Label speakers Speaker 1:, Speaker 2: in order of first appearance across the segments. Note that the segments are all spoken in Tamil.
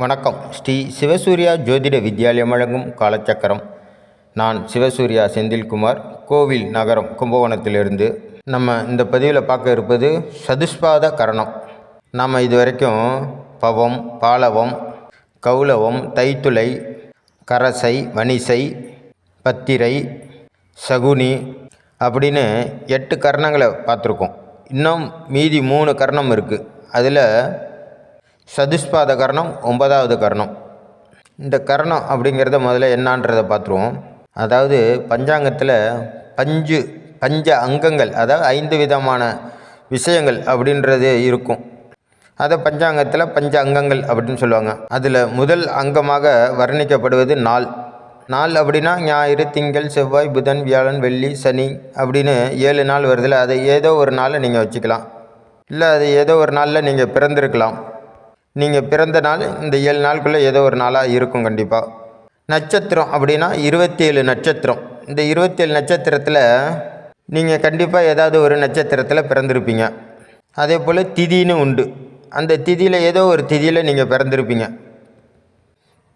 Speaker 1: வணக்கம். ஸ்ரீ சிவசூர்யா ஜோதிட வித்யாலயம் வழங்கும் காலச்சக்கரம். நான் சிவசூர்யா செந்தில்குமார். கோவில் நகரம் கும்பகோணத்திலிருந்து நம்ம இந்த பதிவில் பார்க்க இருப்பது சதுஷ்பாத கரணம். நாம் இது வரைக்கும் பவம் பாலவம் கௌலவம் தைத்துளை கரசை வனிசை பத்திரை சகுனி அப்படின்னு எட்டு கரணங்களை பார்த்துருக்கோம். இன்னும் மீதி மூணு கரணம் இருக்குது அதில் சதுஷ்பாத கரணம் ஒன்பதாவது கரணம். இந்த கரணம் அப்படிங்கிறத முதல்ல என்னான்றதை பார்த்துருவோம். அதாவது பஞ்சாங்கத்தில் பஞ்சு பஞ்ச அங்கங்கள் அதாவது ஐந்து விதமான விஷயங்கள் அப்படின்றது இருக்கும். அதை பஞ்சாங்கத்தில் பஞ்ச அங்கங்கள் அப்படின்னு சொல்லுவாங்க. அதில் முதல் அங்கமாக வர்ணிக்கப்படுவது நாள். நாள் அப்படின்னா ஞாயிறு திங்கள் செவ்வாய் புதன் வியாழன் வெள்ளி சனி அப்படின்னு ஏழு நாள் வருதில்ல அதை ஏதோ ஒரு நாளில் நீங்கள் வச்சுக்கலாம். இல்லை அது ஏதோ ஒரு நாளில் நீங்கள் பிறந்திருக்கலாம். நீங்கள் பிறந்த நாள் இந்த ஏழு நாளுக்குள்ளே ஏதோ ஒரு நாளாக இருக்கும் கண்டிப்பாக நட்சத்திரம் அப்படின்னா இருபத்தேழு நட்சத்திரம். இந்த இருபத்தேழு நட்சத்திரத்தில் நீங்கள் கண்டிப்பாக ஏதாவது ஒரு நட்சத்திரத்தில் பிறந்திருப்பீங்க. அதே போல் திதின்னு உண்டு. அந்த திதியில் ஏதோ ஒரு திதியில் நீங்கள் பிறந்திருப்பீங்க.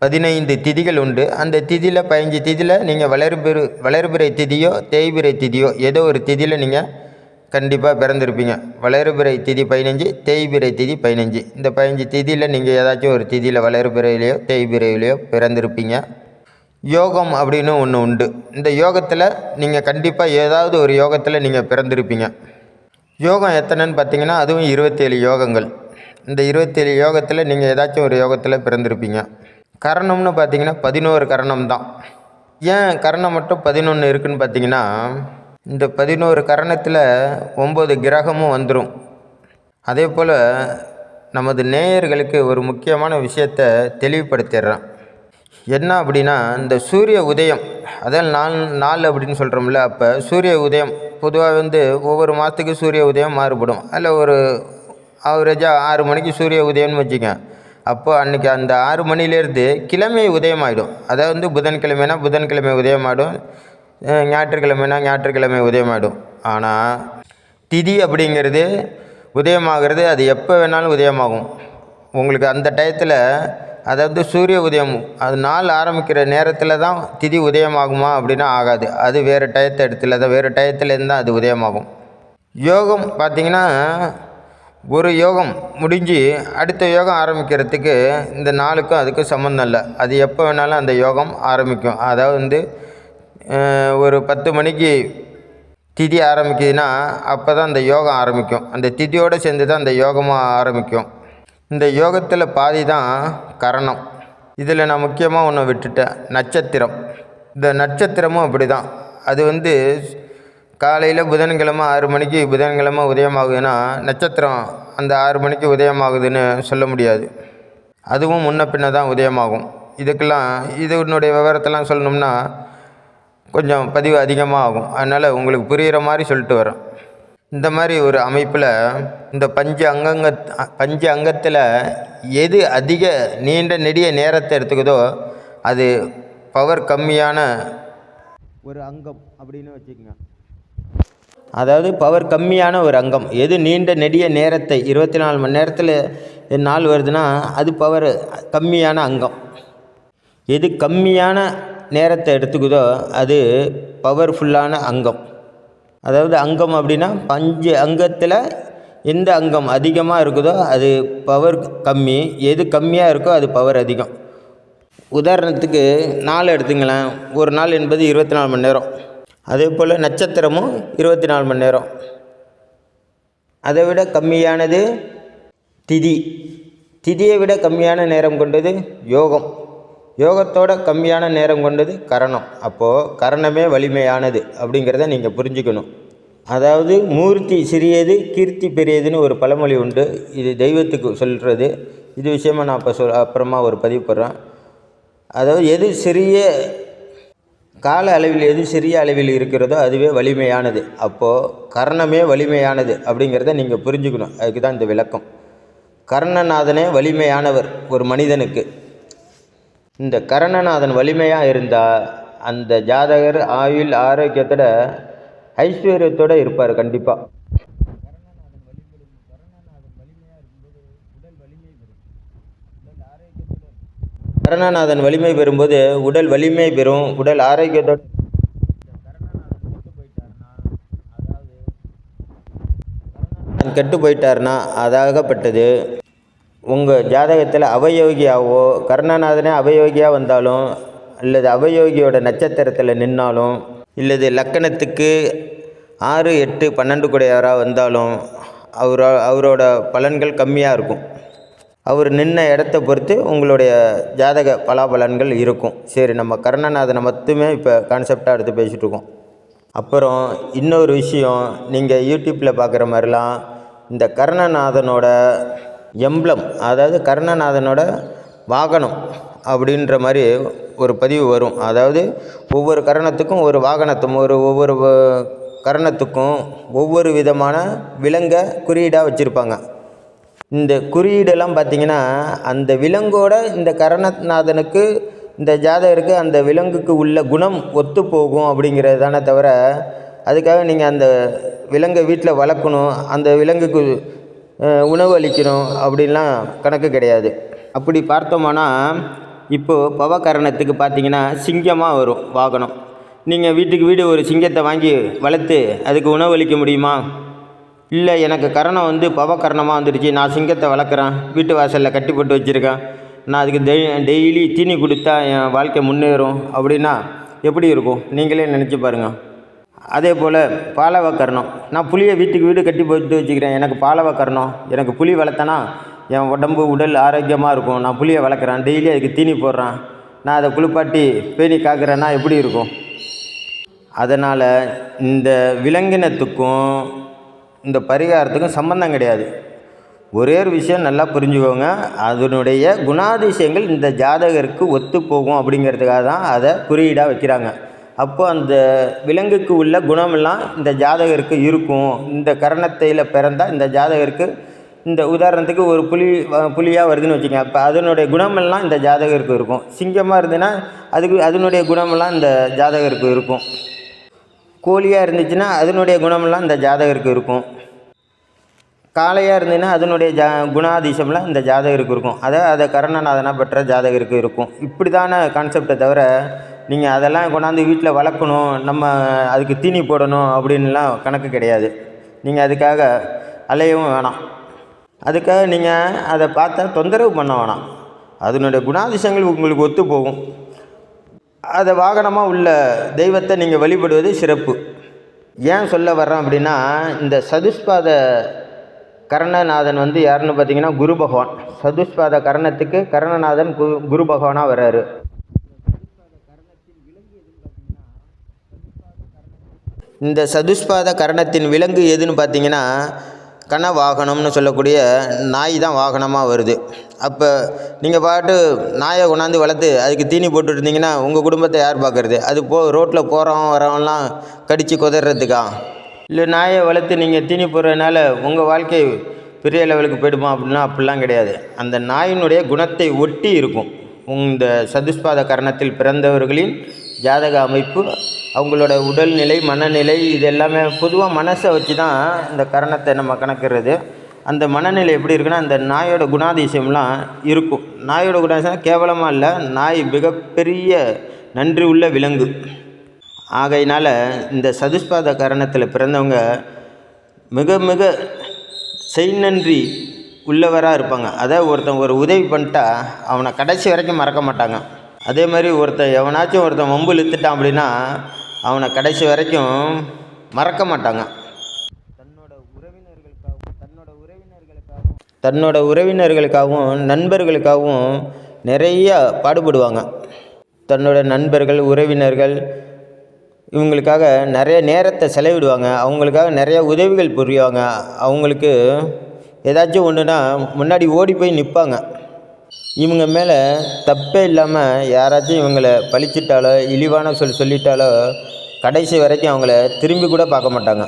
Speaker 1: பதினைந்து திதிகள் உண்டு. அந்த திதியில் பதினஞ்சு திதியில் நீங்கள் வளர்பிறு வளர்பிறை திதியோ தேய்பிறை திதியோ ஏதோ ஒரு திதியில் நீங்கள் கண்டிப்பாக பிறந்திருப்பீங்க. வளர்பிறை திதி பதினஞ்சு தேய்பிறை திதி பதினஞ்சு. இந்த பதினஞ்சு திதியில் நீங்கள் ஏதாச்சும் ஒரு திதியில் வளர்பிறையிலையோ தேய்பிறையிலையோ பிறந்திருப்பீங்க. யோகம் அப்படின்னு ஒன்று உண்டு. இந்த யோகத்தில் நீங்கள் கண்டிப்பாக ஏதாவது ஒரு யோகத்தில் நீங்கள் பிறந்திருப்பீங்க. யோகம் எத்தனைன்னு பார்த்தீங்கன்னா அதுவும் இருபத்தேழு யோகங்கள். இந்த இருபத்தேழு யோகத்தில் நீங்கள் ஏதாச்சும் ஒரு யோகத்தில் பிறந்திருப்பீங்க. கரணம்னு பார்த்தீங்கன்னா பதினோரு கரணம் தான். ஏன் கரணம் மட்டும் பதினொன்று இருக்குதுன்னு பார்த்தீங்கன்னா இந்த பதினோரு கரணத்தில் ஒம்பது கிரகமும் வந்துடும் அதே போல் நமது நேயர்களுக்கு ஒரு முக்கியமான விஷயத்தை தெளிவுபடுத்திடுறேன். என்ன அப்படின்னா இந்த சூரிய உதயம் அதான் நாள் நாள் அப்படின்னு சொல்கிறோம்ல அப்போ சூரிய உதயம் பொதுவாக வந்து ஒவ்வொரு மாதத்துக்கு சூரிய உதயம் மாறுபடும். அதில் ஒரு ஆவரேஜாக ஆறு மணிக்கு சூரிய உதயம்னு வச்சுக்க அப்போ அன்றைக்கி அந்த ஆறு மணிலேருந்து கிழமை உதயமாயிடும். அதாவது வந்து புதன்கிழமைனா புதன்கிழமை உதயமாயிடும். ஞாயிற்றுக்கிழமைனா ஞாயிற்றுக்கிழமை உதயமாயிடும். ஆனால் திதி அப்படிங்கிறது உதயமாகிறது அது எப்போ வேணாலும் உதயமாகும். உங்களுக்கு அந்த டயத்தில் அதாவது சூரிய உதயம் அது நாள் ஆரம்பிக்கிற நேரத்தில் தான் திதி உதயமாகுமா அப்படின்னா ஆகாது. அது வேறு டயத்தை எடுத்துல தான் வேறு டயத்துலேருந்து தான் அது உதயமாகும். யோகம் பார்த்திங்கன்னா ஒரு யோகம் முடிஞ்சு அடுத்த யோகம் ஆரம்பிக்கிறதுக்கு இந்த நாளுக்கும் அதுக்கும் சம்மந்தம் இல்லை. அது எப்போ வேணாலும் அந்த யோகம் ஆரம்பிக்கும். அதாவது வந்து ஒரு பத்து மணிக்கு திதி ஆரம்பிக்குதுன்னா அப்போ தான் அந்த யோகம் ஆரம்பிக்கும். அந்த திதியோடு சேர்ந்து தான் அந்த யோகமாக ஆரம்பிக்கும். இந்த யோகத்தில் பாதி தான் கரணம். இதில் நான் முக்கியமாக ஒன்று விட்டுட்டேன். நட்சத்திரம். இந்த நட்சத்திரமும் அப்படி தான் அது வந்து காலையில் புதன்கிழமை ஆறு மணிக்கு புதன்கிழமை உதயமாகுதுன்னா நட்சத்திரம் அந்த ஆறு மணிக்கு உதயமாகுதுன்னு சொல்ல முடியாது. அதுவும் முன்ன பின்ன தான் உதயமாகும். இதுக்கெல்லாம் இதனுடைய விவரத்தெல்லாம் சொல்லணும்னா கொஞ்சம் பதிவு அதிகமாக ஆகும் அதனால் உங்களுக்கு புரிகிற மாதிரி சொல்லிட்டு வரேன் இந்த மாதிரி ஒரு அமைப்பில் இந்த பஞ்சு அங்கங்க பஞ்சு அங்கத்தில் எது அதிக நீண்ட நெடிய நேரத்தை எடுத்துக்குதோ அது பவர் கம்மியான ஒரு அங்கம் அப்படின்னு வச்சுக்கோங்க. அதாவது பவர் கம்மியான ஒரு அங்கம். எது நீண்ட நெடிய நேரத்தை இருபத்தி நாலு மணி நேரத்தில் நாள் வருதுன்னா அது பவர் கம்மியான அங்கம். எது கம்மியான நேரத்தை எடுத்துக்குதோ அது பவர்ஃபுல்லான அங்கம். அதாவது அங்கம் அப்படின்னா பஞ்சு அங்கத்தில் எந்த அங்கம் அதிகமாக இருக்குதோ அது பவர் கம்மி. எது கம்மியாக இருக்கோ அது பவர் அதிகம். உதாரணத்துக்கு நாள் எடுத்துங்களேன். ஒரு நாள் என்பது இருபத்தி நாலு மணி நேரம். அதே போல் நட்சத்திரமும் இருபத்தி நாலு மணி நேரம். அதை விட கம்மியானது திதி. திதியை விட கம்மியான நேரம் கொண்டது யோகம். யோகத்தோட கம்மியான நேரம் கொண்டது கரணம். அப்போது கரணமே வலிமையானது அப்படிங்கிறத நீங்கள் புரிஞ்சுக்கணும். அதாவது மூர்த்தி சிறியது கீர்த்தி பெரியதுன்னு ஒரு பழமொழி உண்டு. இது தெய்வத்துக்கு சொல்கிறது இது விஷயமா நான் இப்போ சொல் அப்புறமா ஒரு பதிவு போடுறேன். அதாவது எது சிறிய கால அளவில் எது சிறிய அளவில் இருக்கிறதோ அதுவே வலிமையானது. அப்போது கர்ணமே வலிமையானது அப்படிங்கிறத நீங்கள் புரிஞ்சுக்கணும். அதுக்கு தான் இந்த விளக்கம். கர்ணநாதனே வலிமையானவர் ஒரு மனிதனுக்கு. இந்த கரணநாதன் வலிமையாக இருந்தால் அந்த ஜாதகர் ஆயுள் ஆரோக்கியத்தோட ஐஸ்வர்யத்தோடு இருப்பார் கண்டிப்பாக கரணநாதன் வலிமை பெறும்போது உடல் வலிமை பெறும் உடல் ஆரோக்கியத்தோடு கெட்டு போயிட்டாருன்னா அதாகப்பட்டது. உங்கள் ஜாதகத்தில் அவயோகியாவோ கருணாநாதனே அவயோகியாக வந்தாலும் அல்லது அவயோகியோட நட்சத்திரத்தில் நின்னாலும் இல்லது லக்கணத்துக்கு ஆறு எட்டு பன்னெண்டு கூடையவராக வந்தாலும் அவரோ அவரோட பலன்கள் கம்மியாக இருக்கும். அவர் நின்ன இடத்த பொறுத்து உங்களுடைய ஜாதக பலாபலன்கள் இருக்கும். சரி நம்ம கர்ணநாதனை மட்டுமே இப்போ கான்செப்டாக எடுத்து பேசிகிட்டு இருக்கோம். அப்புறம் இன்னொரு விஷயம் நீங்கள் யூடியூப்பில் பார்க்குற மாதிரிலாம் இந்த கருணநாதனோட எம்ப்ளம் அதாவது கர்ணநாதனோட வாகனம் அப்படின்ற மாதிரி ஒரு பதிவு வரும். அதாவது ஒவ்வொரு கரணத்துக்கும் ஒரு வாகனத்தும் ஒரு ஒவ்வொரு கரணத்துக்கும் ஒவ்வொரு விதமான விலங்கை குறியீடாக வச்சுருப்பாங்க. இந்த குறியீடெல்லாம் பார்த்திங்கன்னா அந்த விலங்கோட இந்த கரணநாதனுக்கு இந்த ஜாதகருக்கு அந்த விலங்குக்கு உள்ள குணம் ஒத்து போகும் அப்படிங்கிறது தானே தவிர அதுக்காக நீங்கள் அந்த விலங்கை வீட்டில் வளர்க்கணும் அந்த விலங்குக்கு உணவு அளிக்கணும் அப்படின்லாம் கணக்கு கிடையாது. அப்படி பார்த்தோம்னா இப்போது பவகரணத்துக்கு பார்த்தீங்கன்னா சிங்கமாக வரும் வாகனம். நீங்கள் வீட்டுக்கு வீடு ஒரு சிங்கத்தை வாங்கி வளர்த்து அதுக்கு உணவளிக்க முடியுமா? இல்லை எனக்கு கரணம் வந்து பவகரணமாக வந்துடுச்சு நான் சிங்கத்தை வளர்க்குறேன் வீட்டு வாசலில் கட்டி போட்டு வச்சுருக்கேன் நான் அதுக்கு டெய் டெய்லி தீனி கொடுத்தா என் வாழ்க்கை முன்னேறும் அப்படின்னா எப்படி இருக்கும்? நீங்களே நினச்சி பாருங்கள் அதே போல் பாலவ கரணம். நான் புளியை வீட்டுக்கு வீடு கட்டி போட்டு வச்சுக்கிறேன். எனக்கு பாலவ கரணம். எனக்கு புளி வளர்த்தனா என் உடம்பு உடல் ஆரோக்கியமாக இருக்கும். நான் புளியை வளர்க்குறேன். டெய்லி அதுக்கு தீனி போடுறேன். நான் அதை குளிப்பாட்டி பேணி காக்கிறேன்னா எப்படி இருக்கும்? அதனால் இந்த விலங்கினத்துக்கும் இந்த பரிகாரத்துக்கும் சம்பந்தம் கிடையாது. ஒரே ஒரு விஷயம் நல்லா புரிஞ்சுக்கோங்க. அதனுடைய குணாதிசயங்கள் இந்த ஜாதகருக்கு ஒத்து போகும் அப்படிங்கிறதுக்காக தான் அதை குறியீடாக வைக்கிறாங்க. அப்போ அந்த விலங்குக்கு உள்ள குணமெல்லாம் இந்த ஜாதகருக்கு இருக்கும். இந்த கரணத்தையில் பிறந்தால் இந்த ஜாதகருக்கு இந்த உதாரணத்துக்கு ஒரு புலி புலியாக வருதுன்னு வச்சுக்கோங்க. அப்போ அதனுடைய குணமெல்லாம் இந்த ஜாதகருக்கு இருக்கும். சிங்கமாக இருந்ததுன்னா அதுக்கு அதனுடைய குணமெல்லாம் இந்த ஜாதகருக்கு இருக்கும். கோழியாக இருந்துச்சுன்னா அதனுடைய குணமெல்லாம் இந்த ஜாதகருக்கு இருக்கும். காளையாக இருந்ததுன்னா அதனுடைய ஜா குணாதிசம்லாம் இந்த ஜாதகருக்கு இருக்கும். அதை அதை கரணநாதனாக பெற்ற ஜாதகருக்கு இருக்கும். இப்படி தானே கான்செப்டை தவிர நீங்கள் அதெல்லாம் கொண்டாந்து வீட்டில் வளர்க்கணும் நம்ம அதுக்கு தீனி போடணும் அப்படின்லாம் கணக்கு கிடையாது. நீங்கள் அதுக்காக அலையவும் வேணாம். அதுக்காக நீங்கள் அதை பார்த்தா தொந்தரவு பண்ண வேணாம். அதனுடைய குணாதிசயங்கள் உங்களுக்கு ஒத்து போகும். அதை வாகனமாக உள்ள தெய்வத்தை நீங்கள் வழிபடுவது சிறப்பு. ஏன் சொல்ல வர்றோம் அப்படின்னா இந்த சதுஷ்பாத கர்ணநாதன் வந்து யாருன்னு பார்த்தீங்கன்னா குரு பகவான். சதுஷ்பாத கரணத்துக்கு கர்ணநாதன் கு குரு பகவானாக வர்றாரு. இந்த சதுஷ்பாத கரணத்தின் விலங்கு எதுன்னு பார்த்தீங்கன்னா கன வாகனம்னு சொல்லக்கூடிய நாய் தான் வாகனமாக வருது. அப்போ நீங்கள் பாட்டு நாயை கொண்டாந்து வளர்த்து அதுக்கு தீனி போட்டுருந்தீங்கன்னா உங்கள் குடும்பத்தை யார் பார்க்குறது? அது போ ரோட்டில் போகிறவன் வரவன்லாம் கடித்து குதறதுக்கா? இல்லை நாயை வளர்த்து நீங்கள் தீனி போடுறதுனால உங்கள் வாழ்க்கை பெரிய லெவலுக்கு போயிடுமா அப்படின்னா அப்படிலாம் கிடையாது. அந்த நாயினுடைய குணத்தை ஒட்டி இருக்கும். இந்த சதுஷ்பாத கரணத்தில் பிறந்தவர்களின் ஜாதக அமைப்பு அவங்களோட உடல்நிலை மனநிலை இது எல்லாமே பொதுவாக மனசை வச்சு தான் இந்த கரணத்தை நம்ம கணக்கிறது அந்த மனநிலை எப்படி இருக்குன்னா அந்த நாயோட குணாதிசயம்லாம் இருக்கும். நாயோட குணாதிசயம் கேவலமாக இல்லை நாய் மிகப்பெரிய நன்றி உள்ள விலங்கு. ஆகையினால் இந்த சதுஷ்பாத கரணத்தில் பிறந்தவங்க மிக மிக செய் நன்றி உள்ளவராக இருப்பாங்க. அதாவது ஒருத்தன் ஒரு உதவி பண்ணிட்டா அவனை கடைசி வரைக்கும் மறக்க மாட்டாங்க. அதே மாதிரி ஒருத்தன் எவனாச்சும் ஒருத்தன் வம்பு இழுத்துட்டான் அப்படின்னா அவனை கடைசி வரைக்கும் மறக்க மாட்டாங்க. தன்னோட உறவினர்களுக்காகவும் தன்னோட உறவினர்களுக்காகவும் தன்னோட உறவினர்களுக்காகவும் நண்பர்களுக்காகவும் நிறைய பாடுபடுவாங்க. தன்னோட நண்பர்கள் உறவினர்கள் இவங்களுக்காக நிறைய நேரத்தை செலவிடுவாங்க. அவங்களுக்காக நிறைய உதவிகள் புரிவாங்க. அவங்களுக்கு ஏதாச்சும் ஒன்றுனா முன்னாடி ஓடி போய் நிற்பாங்க. இவங்க மேலே தப்பே இல்லாமல் யாராச்சும் இவங்களை பழிச்சிட்டாலோ இழிவான சொல் சொல்லிட்டாலோ கடைசி வரைக்கும் அவங்கள திரும்பி கூட பார்க்க மாட்டாங்க.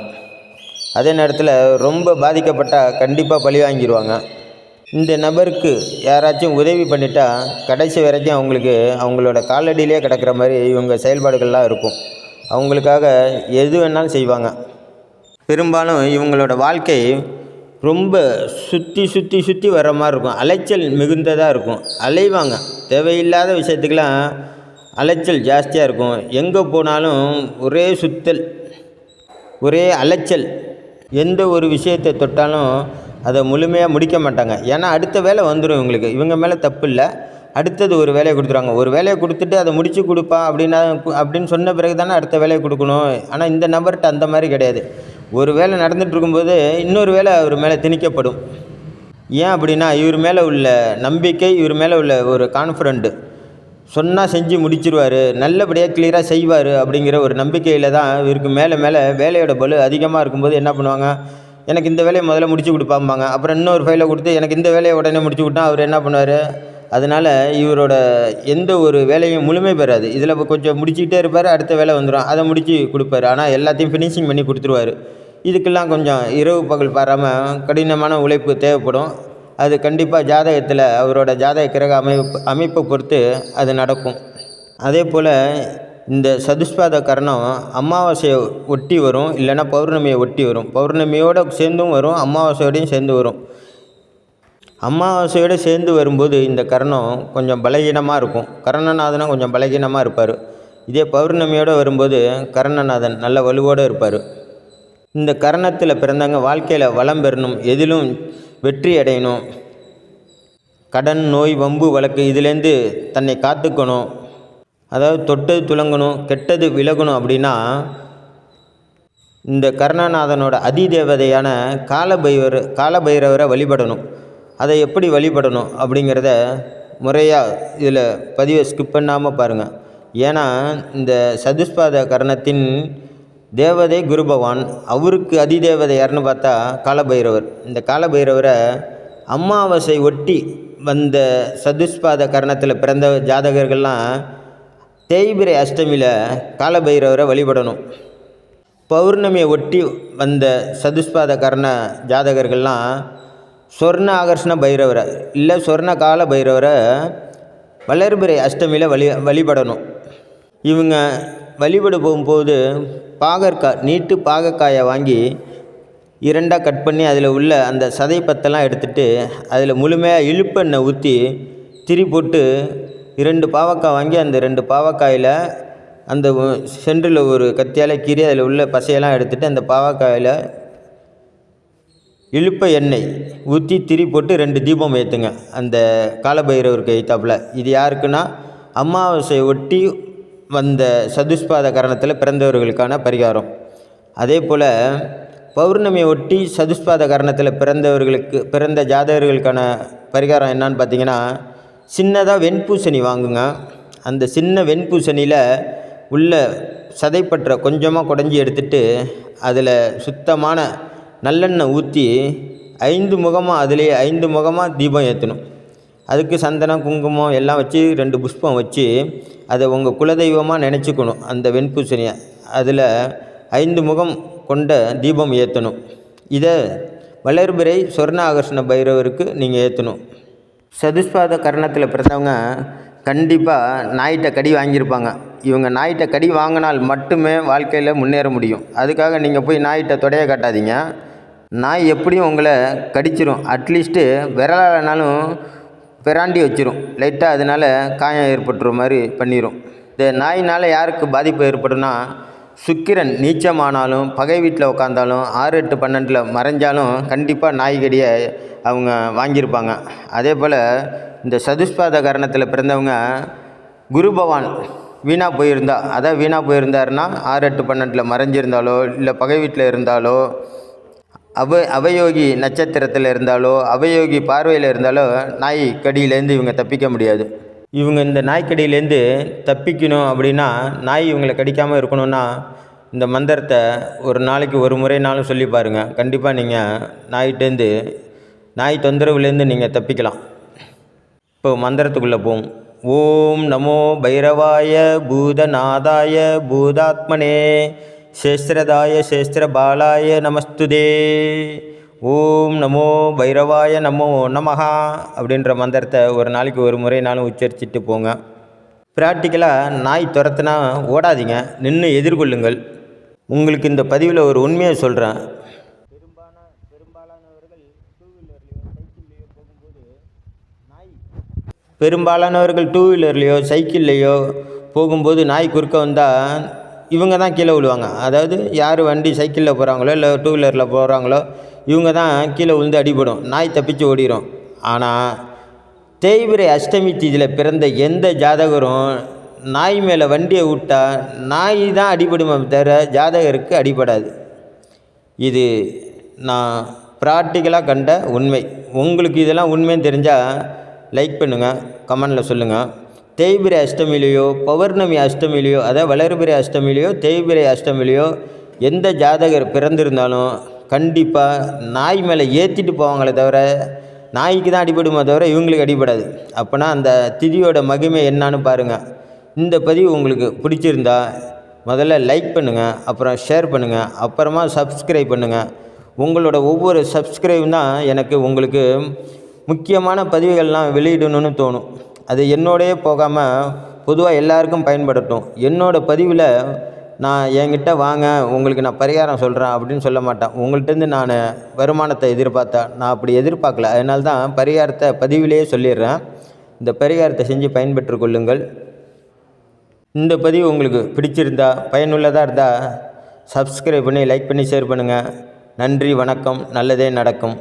Speaker 1: அதே நேரத்தில் ரொம்ப பாதிக்கப்பட்டால் கண்டிப்பாக பழி வாங்கிடுவாங்க இந்த நபருக்கு யாராச்சும் உதவி பண்ணிட்டா கடைசி வரைக்கும் அவங்களுக்கு அவங்களோட காலடியிலே கிடக்கிற மாதிரி இவங்க செயல்பாடுகள்லாம் இருக்கும். அவங்களுக்காக எது வேணாலும் செய்வாங்க. பெரும்பாலும் இவங்களோட வாழ்க்கை ரொம்ப சுற்றி சுற்றி சுற்றி வர மாதிரி இருக்கும். அலைச்சல் மிகுந்ததாக இருக்கும். அலைவாங்க. தேவையில்லாத விஷயத்துக்கெலாம் அலைச்சல் ஜாஸ்தியாக இருக்கும். எங்கே போனாலும் ஒரே சுத்தல் ஒரே அலைச்சல். எந்த ஒரு விஷயத்தை தொட்டாலும் அதை முழுமையாக முடிக்க மாட்டாங்க. ஏன்னா அடுத்த வேலை வந்துடும் இவங்களுக்கு. இவங்க மேலே தப்பு இல்லை. அடுத்தது ஒரு வேலையை கொடுத்துருவாங்க. ஒரு வேலையை கொடுத்துட்டு அதை முடித்து கொடுப்பா அப்படின்னா அப்படின்னு சொன்ன பிறகு தானே அடுத்த வேலையை கொடுக்கணும். ஆனால் இந்த நபர்கிட்ட அந்த மாதிரி கிடையாது. ஒரு வேலை நடந்துகிட்ருக்கும்போது இன்னொரு வேலை அவர் மேலே திணிக்கப்படும். ஏன் அப்படின்னா இவர் மேலே உள்ள நம்பிக்கை இவர் மேலே உள்ள ஒரு கான்ஃபிடண்ட்டு சொன்னால் செஞ்சு முடிச்சிருவார் நல்லபடியாக கிளியராக செய்வார் அப்படிங்கிற ஒரு நம்பிக்கையில் தான் இவருக்கு மேலே மேலே வேலையோட பலு அதிகமாக இருக்கும்போது என்ன பண்ணுவாங்க எனக்கு இந்த வேலையை முதல்ல முடிச்சு கொடுப்பாம்பாங்க. அப்புறம் இன்னொரு ஃபைலை கொடுத்து எனக்கு இந்த வேலையை உடனே முடிச்சு கொடுத்தா அவர் என்ன பண்ணுவார்? அதனால் இவரோட எந்த ஒரு வேலையும் முழுமை பெறாது. இதில் இப்போ கொஞ்சம் முடிச்சுக்கிட்டே இருப்பார் அடுத்த வேலை வந்துடும் அதை முடித்து கொடுப்பாரு. ஆனால் எல்லாத்தையும் ஃபினிஷிங் பண்ணி கொடுத்துருவாரு. இதுக்கெல்லாம் கொஞ்சம் இரவு பகல் பாராமல் கடினமான உழைப்பு தேவைப்படும். அது கண்டிப்பாக ஜாதகத்தில் அவரோட ஜாதக கிரக அமைப்பு அமைப்பை பொறுத்து அது நடக்கும். அதே போல் இந்த சதுஷ்பாத கரணம் அமாவாசையை ஒட்டி வரும். இல்லைன்னா பௌர்ணமியை ஒட்டி வரும். பௌர்ணமியோடு சேர்ந்தும் வரும் அமாவாசையோடையும் சேர்ந்து வரும். அமாவாசையோடு சேர்ந்து வரும்போது இந்த கரணம் கொஞ்சம் பலகீனமாக இருக்கும். கரணநாதனும் கொஞ்சம் பலகீனமாக இருப்பார். இதே பௌர்ணமியோடு வரும்போது கரணநாதன் நல்ல வலுவோடு இருப்பார். இந்த கரணத்தில் பிறந்தவங்க வாழ்க்கையில் வளம் பெறணும். எதிலும் வெற்றி அடையணும். கடன் நோய் வம்பு வழக்கு இதுலேருந்து தன்னை காத்துக்கணும். அதாவது தொட்டது துலங்கணும் கெட்டது விலகணும் அப்படின்னா இந்த கருணாநாதனோட அதிதேவதையான காலபைவர் காலபைரவரை வழிபடணும். அதை எப்படி வழிபடணும் அப்படிங்கிறத முறையாக இதில் பதிவை ஸ்கிப் பண்ணாமல் பாருங்கள் ஏன்னா இந்த சதுஷ்பாத கரணத்தின் தேவதை குரு பகவான் அவருக்கு அதிதேவதை யாருன்னு பார்த்தா காலபைரவர். இந்த காலபைரவரை அமாவாசை ஒட்டி வந்த சதுஷ்பாத கரணத்தில் பிறந்த ஜாதகர்கள்லாம் தேய்பிரை அஷ்டமியில் காலபைரவரை வழிபடணும். பௌர்ணமியை ஒட்டி வந்த சதுஷ்பாத கரண ஜாதகர்கள்லாம் சொர்ண ஆகர்ஷண பைரவரை இல்லை சொர்ண கால பைரவரை வளர்பிறை அஷ்டமியில் வழி வழிபடணும். இவங்க வழிபட போகும்போது பாகற்காய் நீட்டு பாகக்காயை வாங்கி இரண்டாக கட் பண்ணி அதில் உள்ள அந்த சதை எடுத்துகிட்டு அதில் முழுமையாக இழுப்பெண்ணெய் ஊற்றி திரி போட்டு இரண்டு பாவக்காய் வாங்கி அந்த ரெண்டு பாவக்காயில் அந்த சென்றில் ஒரு கத்தியால் கீறி அதில் உள்ள பசையெல்லாம் எடுத்துகிட்டு அந்த பாவக்காயில் இழுப்ப எண்ணெய் ஊற்றி திரி போட்டு ரெண்டு தீபம் ஏற்றுங்க அந்த காலபைரவருக்கு எய்த்தாப்புல இது யாருக்குன்னா அமாவாசை ஒட்டி வந்த சதுஷ்பாத கரணத்தில் பிறந்தவர்களுக்கான பரிகாரம். அதே போல் பௌர்ணமியை ஒட்டி சதுஷ்பாத கரணத்தில் பிறந்தவர்களுக்கு பிறந்த ஜாதகர்களுக்கான பரிகாரம் என்னான்னு பார்த்தீங்கன்னா சின்னதாக வெண்பூசணி வாங்குங்க. அந்த சின்ன வெண்பூசணியில் உள்ள சதைப்பற்ற கொஞ்சமாக குடஞ்சி எடுத்துட்டு அதில் சுத்தமான நல்லெண்ணெய் ஊற்றி ஐந்து முகமாக அதிலே ஐந்து முகமாக தீபம் ஏற்றணும் அதுக்கு சந்தனம் குங்குமம் எல்லாம் வச்சு ரெண்டு புஷ்பம் வச்சு அதை உங்கள் குலதெய்வமாக நினச்சிக்கணும் அந்த வெண்பூசணியை. அதில் ஐந்து முகம் கொண்ட தீபம் ஏற்றணும் இதை வளர்பிறை சொர்ண ஆகர்ஷண பைரவருக்கு நீங்கள் ஏற்றணும் சதுஷ்பாத கரணத்தில் பிறந்தவங்க கண்டிப்பாக நாயிட்ட கடி வாங்கியிருப்பாங்க. இவங்க நாயிட்ட கடி வாங்கினால் மட்டுமே வாழ்க்கையில் முன்னேற முடியும். அதுக்காக நீங்கள் போய் நாயிட்ட தொடைய காட்டாதீங்க. நாய் எப்படியும் உங்களை கடிச்சிரும். அட்லீஸ்ட்டு விரலாலனாலும் பிராண்டி வச்சிரும். லைட்டாக அதனால் காயம் ஏற்பட்டுற மாதிரி பண்ணிடும் இந்த நாயினால் யாருக்கு பாதிப்பு ஏற்படும்னா சுக்கிரன் நீச்சமானாலும் பகை வீட்டில் உட்காந்தாலும் ஆறு எட்டு பன்னெண்டில் மறைஞ்சாலும் கண்டிப்பாக நாய்கடியை அவங்க வாங்கியிருப்பாங்க அதே போல் இந்த சதுஷ்பாத கரணத்தில் பிறந்தவங்க குரு பவான் வீணாக போயிருந்தா அதான் வீணாக போயிருந்தாருன்னா ஆறு எட்டு பன்னெண்டில் மறைஞ்சிருந்தாலோ இல்லை பகை வீட்டில் இருந்தாலோ அவ அவயோகி நட்சத்திரத்தில் இருந்தாலோ அவயோகி பார்வையில் இருந்தாலோ நாய் கடியிலேருந்து இவங்க தப்பிக்க முடியாது. இவங்க இந்த நாய்க்கடியிலேருந்து தப்பிக்கணும் அப்படின்னா நாய் இவங்களை கடிக்காமல் இருக்கணும்னா இந்த மந்திரத்தை ஒரு நாளைக்கு ஒரு முறைனாலும் சொல்லி பாருங்கள் கண்டிப்பாக நீங்கள் நாய்கிட்டேருந்து நாய் தொந்தரவுலேருந்து நீங்கள் தப்பிக்கலாம். இப்போ மந்திரத்துக்குள்ளே போவோம். ஓம் நமோ பைரவாய பூதநாதாய பூதாத்மனே சேஸ்திரதாய சேஸ்திர பாலாய நமஸ்துதே. ஓம் நமோ பைரவாய நமோ நமஹா அப்படின்ற மந்திரத்தை ஒரு நாளைக்கு ஒரு முறை நானும் உச்சரிச்சிட்டு போங்க. ப்ராக்டிக்கலாக நாய் துரத்துனா ஓடாதீங்க நின்று எதிர்கொள்ளுங்கள். உங்களுக்கு இந்த பதிவில் ஒரு உண்மையை சொல்கிறேன் பெரும்பாலானவர்கள் டூ வீலர்லேயோ சைக்கிள்லேயோ போகும்போது நாய் குறுக்க வந்தால் இவங்க தான் கீழே விழுவாங்க. அதாவது யார் வண்டி சைக்கிளில் போகிறாங்களோ இல்லை டூ வீலரில் போகிறாங்களோ இவங்க தான் கீழே விழுந்து அடிபடும். நாய் தப்பிச்சு ஓடிடும் ஆனால் தேய்பிரை அஷ்டமி தீதியில் பிறந்த எந்த ஜாதகரும் நாய் மேலே வண்டியை விட்டா நாய் தான் அடிபடுமே தவிர ஜாதகருக்கு அடிபடாது. இது நான் ப்ராக்டிக்கலாக கண்ட உண்மை. உங்களுக்கு இதெல்லாம் உண்மைன்னு தெரிஞ்சால் லைக் பண்ணுங்கள் கமெண்டில் சொல்லுங்கள் தேய்பிரை அஷ்டமிலேயோ பௌர்ணமி அஷ்டமிலேயோ அதாவது வளர்பிரை அஷ்டமிலேயோ தேய்பிரை அஷ்டமிலேயோ எந்த ஜாதகர் பிறந்திருந்தாலும் கண்டிப்பாக நாய் மேலே ஏற்றிட்டு போவாங்களே தவிர நாய்க்கு தான் அடிபடுமே தவிர இவங்களுக்கு அடிபடாது. அப்போனா அந்த திதியோட மகிமை என்னான்னு பாருங்கள் இந்த பதிவு உங்களுக்கு பிடிச்சிருந்தா முதல்ல லைக் பண்ணுங்கள் அப்புறம் ஷேர் பண்ணுங்கள் அப்புறமா சப்ஸ்கிரைப் பண்ணுங்கள் உங்களோட ஒவ்வொரு சப்ஸ்கிரைப் தான் எனக்கு உங்களுக்கு முக்கியமான பதிவுகள்லாம் வெளியிடணும்னு தோணும். அது என்னோடையே போகாமல் பொதுவாக எல்லாருக்கும் பயன்படட்டும் என்னோடய பதிவில் நான் என்கிட்ட வாங்க உங்களுக்கு நான் பரிகாரம் சொல்கிறேன் அப்படின்னு சொல்ல மாட்டேன். உங்கள்கிட்டருந்து நான் வருமானத்தை எதிர்பார்த்தேன் நான் அப்படி எதிர்பார்க்கல. அதனால தான் பரிகாரத்தை பதிவிலேயே சொல்லிடுறேன். இந்த பரிகாரத்தை செஞ்சு பயன்பெற்று கொள்ளுங்கள். இந்த பதிவு உங்களுக்கு பிடிச்சிருந்தா பயனுள்ளதாக இருந்தால் சப்ஸ்கிரைப் பண்ணி லைக் பண்ணி ஷேர் பண்ணுங்கள் நன்றி வணக்கம். நல்லதே நடக்கும்.